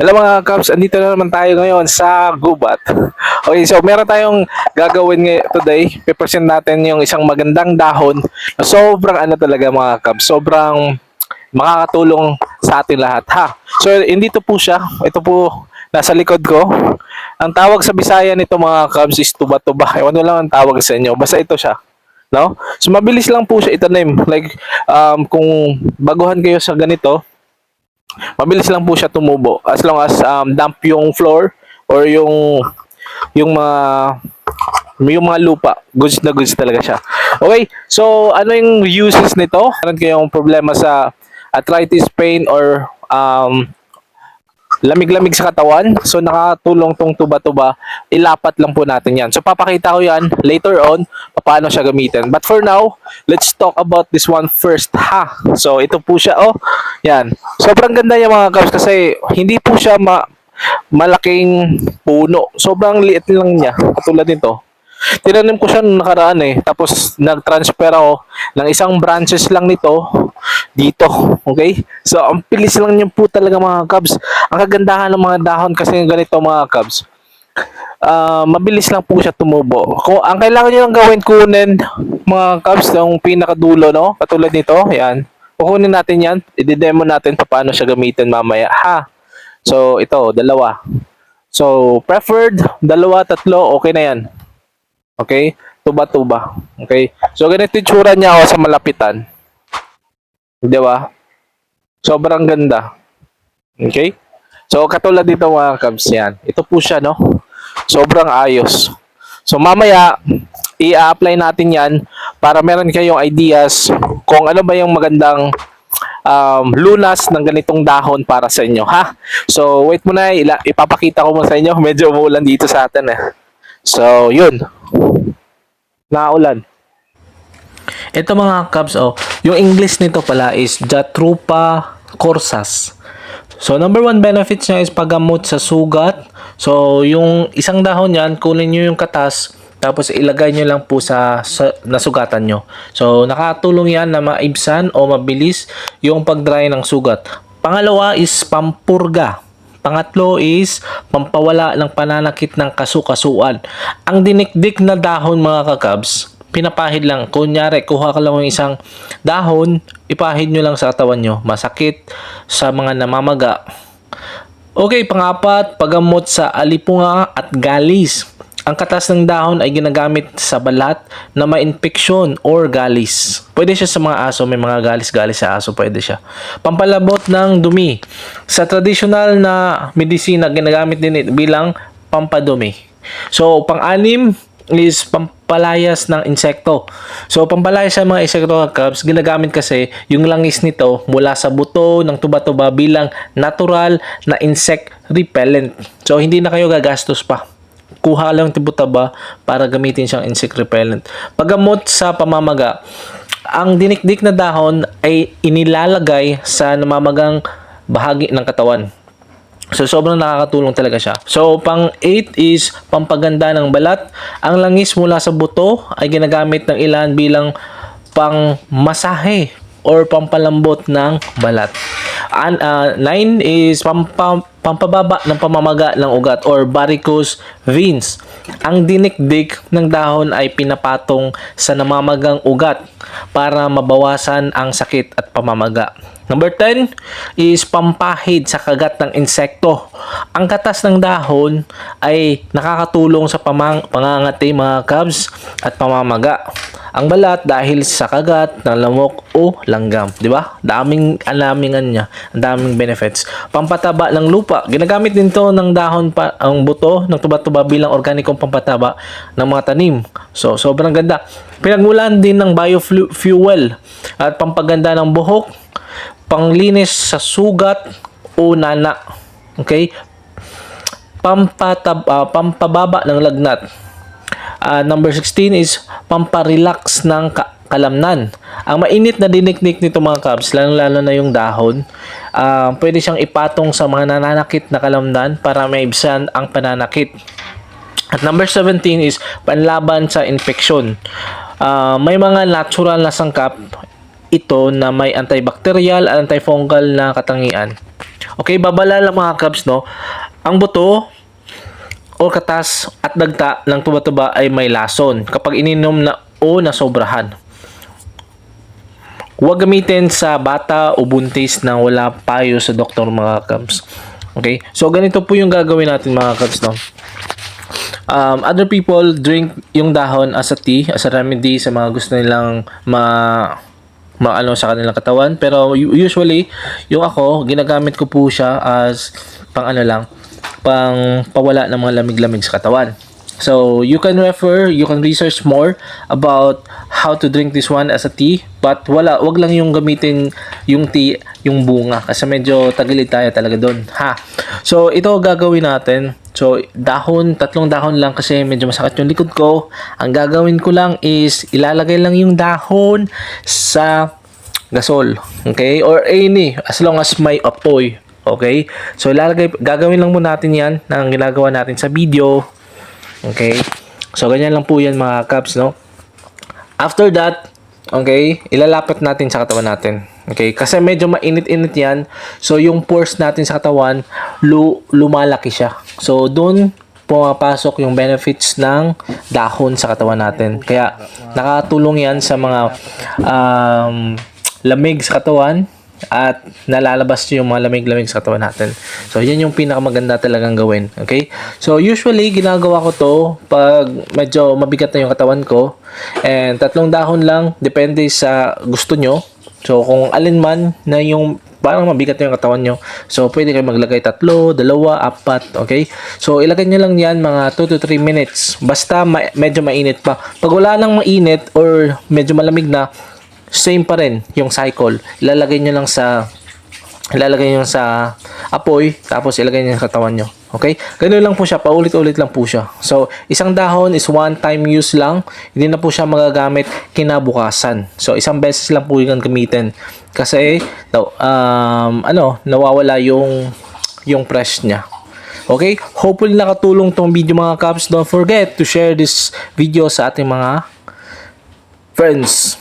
Hello mga Cubs, andito na naman tayo ngayon sa Gubat. Okay, so meron tayong gagawin ngay- today. Pipresent natin yung isang magandang dahon na sobrang ano talaga mga Cubs, sobrang makakatulong sa atin lahat ha. So hindi to po siya, ito po nasa likod ko. Ang tawag sa Bisaya nito mga Cubs is tuba-tuba. Ewan ko lang ang tawag sa inyo, basta ito siya. No? So mabilis lang po siya itanim. Like um, kung baguhan kayo sa ganito, mabilis lang po siya tumubo. As long as um, damp yung floor or yung yung mga yung mga lupa goods na goods talaga siya. Okay so ano yung uses nito? Meron kayong problema sa arthritis pain or um, lamig-lamig sa katawan. So nakatulong tong tuba-tuba. Ilapat lang po natin yan. So papakita ko yan later on paano siya gamitin. But for now let's talk about this one first ha? So ito po siya oh. Yan sobrang ganda niya mga kabs kasi hindi po siya ma malaking puno sobrang liit lang niya katulad nito Tinanim ko siya nung nakaraan eh. Tapos nag-transfer ako ng isang branches lang nito dito. Okay? So, ang pilis lang niya po talaga mga Cubs. Ang kagandahan ng mga dahon kasi ganito mga Cubs. ah mabilis lang po siya tumubo. Kung ang kailangan niyo lang gawin kunin mga Cubs yung pinakadulo no, katulad nito, yan. Kukunin natin 'yan, i-demo natin paano siya gamitin mamaya. Ha. So ito, dalawa. So preferred dalawa, tatlo, okay na 'yan. Okay? Tuba-tuba. Okay? So, ganito yung tsura niya ako sa malapitan. Di ba? Sobrang ganda. Okay? So, katulad dito mga kabs yan. Ito po siya, no? Sobrang ayos. So, mamaya, i-apply natin yan para meron kayong ideas kung ano ba yung magandang um, lunas ng ganitong dahon para sa inyo, ha? So, wait muna, ila- ipapakita ko mo sa inyo. Medyo umuulan dito sa atin, eh. So, yun. Naulan. Ito mga Cubs, oh, yung English nito pala is Jatrupa corsas. So, number one benefits niya is paggamot sa sugat. So, yung isang dahon yan, kunin nyo yung katas, tapos ilagay nyo lang po sa, sa nasugatan nyo. So, nakatulong yan na maibsan o mabilis yung pag-dry ng sugat. Pangalawa is pampurga. Pangatlo is pampawala ng pananakit ng kasukasuan. Ang dinikdik na dahon mga kakabs, pinapahid lang. Kunyari, kuha ka lang ng isang dahon, ipahid nyo lang sa katawan nyo. Masakit sa mga namamaga. Okay, pangapat, paggamot sa alipunga at galis. Ang katas ng dahon ay ginagamit sa balat na may infeksyon or galis. Pwede siya sa mga aso, may mga galis-galis sa aso, pwede siya. Pampalabot ng dumi. Sa traditional na medisina, ginagamit din ito bilang pampadumi. So, pang-anim is pampalayas ng insekto. So, pampalayas sa mga insekto cubs, ginagamit kasi yung langis nito mula sa buto ng tuba-tuba bilang natural na insect repellent. So, hindi na kayo gagastos pa kuha lang tibutaba para gamitin siyang insect repellent. Paggamot sa pamamaga, ang dinikdik na dahon ay inilalagay sa namamagang bahagi ng katawan. So, sobrang nakakatulong talaga siya. So, pang 8 is pampaganda ng balat. Ang langis mula sa buto ay ginagamit ng ilan bilang pang masahe or pampalambot ng balat. An, 9 is pampa, pampababa ng pamamaga ng ugat or varicose veins. Ang dinikdik ng dahon ay pinapatong sa namamagang ugat para mabawasan ang sakit at pamamaga. Number 10 is pampahid sa kagat ng insekto. Ang katas ng dahon ay nakakatulong sa pamang pangangati mga cubs at pamamaga. Ang balat dahil sa kagat ng lamok o langgam, di ba? Daming alamingan niya, ang daming benefits. Pampataba ng lupa, ginagamit din to ng dahon pa ang buto ng tuba-tuba bilang organikong pampataba ng mga tanim. So, sobrang ganda. Pinagmulan din ng biofuel at pampaganda ng buhok, panglinis sa sugat o nana. Okay? Pampatab, ah, pampababa ng lagnat. Ah, number 16 is pamparelax ng ka- kalamnan. Ang mainit na diniknik nito mga cubs, lalo-lalo na yung dahon, ah, pwede siyang ipatong sa mga nananakit na kalamnan para maibsan ang pananakit. At number 17 is panlaban sa infeksyon. Ah, may mga natural na sangkap ito na may antibacterial at antifungal na katangian. Okay, babala lang mga Cubs, no? Ang buto o katas at dagta ng tuba-tuba ay may lason kapag ininom na o nasobrahan. Huwag gamitin sa bata o buntis na wala payo sa doktor mga Cubs. Okay? So, ganito po yung gagawin natin mga Cubs, no? Um, other people drink yung dahon as a tea, as a remedy sa mga gusto nilang ma maano sa kanilang katawan. Pero usually, yung ako, ginagamit ko po siya as pang ano lang, pang pawala ng mga lamig-lamig sa katawan. So, you can refer, you can research more about how to drink this one as a tea. But wala, wag lang yung gamitin yung tea, yung bunga. Kasi medyo tagilid tayo talaga doon. Ha? So, ito gagawin natin. So, dahon, tatlong dahon lang kasi medyo masakit yung likod ko. Ang gagawin ko lang is ilalagay lang yung dahon sa gasol. Okay? Or any, as long as may apoy. Okay? So, ilalagay, gagawin lang muna natin yan ng ginagawa natin sa video. Okay? So, ganyan lang po yan mga caps, no? After that, okay, ilalapit natin sa katawan natin. Okay? Kasi medyo mainit-init yan. So, yung pores natin sa katawan, lu lumalaki siya. So, doon pumapasok yung benefits ng dahon sa katawan natin. Kaya, nakatulong yan sa mga um, lamig sa katawan at nalalabas yung mga lamig-lamig sa katawan natin. So, yan yung pinakamaganda talagang gawin. Okay? So, usually, ginagawa ko to pag medyo mabigat na yung katawan ko. And tatlong dahon lang, depende sa gusto nyo. So, kung alin man na yung parang mabigat na yung katawan nyo. So, pwede kayo maglagay tatlo, dalawa, apat. Okay? So, ilagay nyo lang yan mga 2 to 3 minutes. Basta ma- medyo mainit pa. Pag wala nang mainit or medyo malamig na, same pa rin yung cycle. Ilalagay nyo lang sa ilalagay nyo sa apoy tapos ilagay nyo sa katawan nyo. Okay? Ganun lang po siya. Paulit-ulit lang po siya. So, isang dahon is one time use lang. Hindi na po siya magagamit kinabukasan. So, isang beses lang po yung gamitin. Kasi, um, ano, nawawala yung yung fresh niya. Okay? Hopefully nakatulong tong video mga caps. Don't forget to share this video sa ating mga friends.